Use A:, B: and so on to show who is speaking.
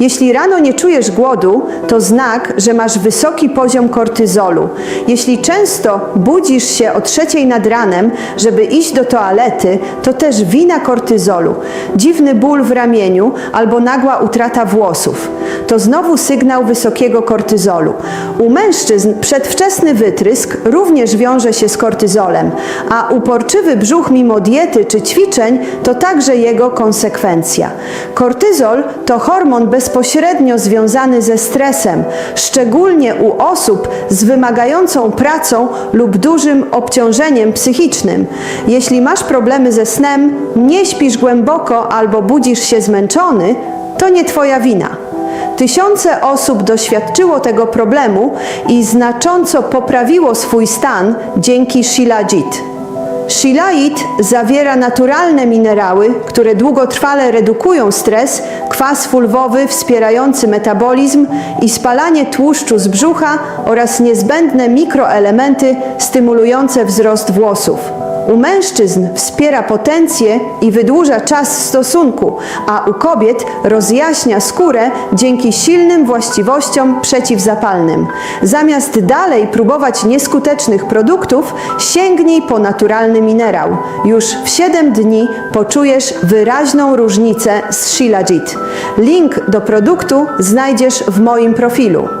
A: Jeśli rano nie czujesz głodu, to znak, że masz wysoki poziom kortyzolu. Jeśli często budzisz się o trzeciej nad ranem, żeby iść do toalety, to też wina kortyzolu. Dziwny ból w ramieniu albo nagła utrata włosów. To znowu sygnał wysokiego kortyzolu. U mężczyzn przedwczesny wytrysk również wiąże się z kortyzolem, a uporczywy brzuch mimo diety czy ćwiczeń to także jego konsekwencja. Kortyzol to hormon bezpośrednio związany ze stresem, szczególnie u osób z wymagającą pracą lub dużym obciążeniem psychicznym. Jeśli masz problemy ze snem, nie śpisz głęboko albo budzisz się zmęczony, to nie Twoja wina. Tysiące osób doświadczyło tego problemu i znacząco poprawiło swój stan dzięki Shilajit. Shilajit zawiera naturalne minerały, które długotrwale redukują stres, kwas fulwowy wspierający metabolizm i spalanie tłuszczu z brzucha oraz niezbędne mikroelementy stymulujące wzrost włosów. U mężczyzn wspiera potencję i wydłuża czas stosunku, a u kobiet rozjaśnia skórę dzięki silnym właściwościom przeciwzapalnym. Zamiast dalej próbować nieskutecznych produktów, sięgnij po naturalny minerał. Już w 7 dni poczujesz wyraźną różnicę z Shilajit. Link do produktu znajdziesz w moim profilu.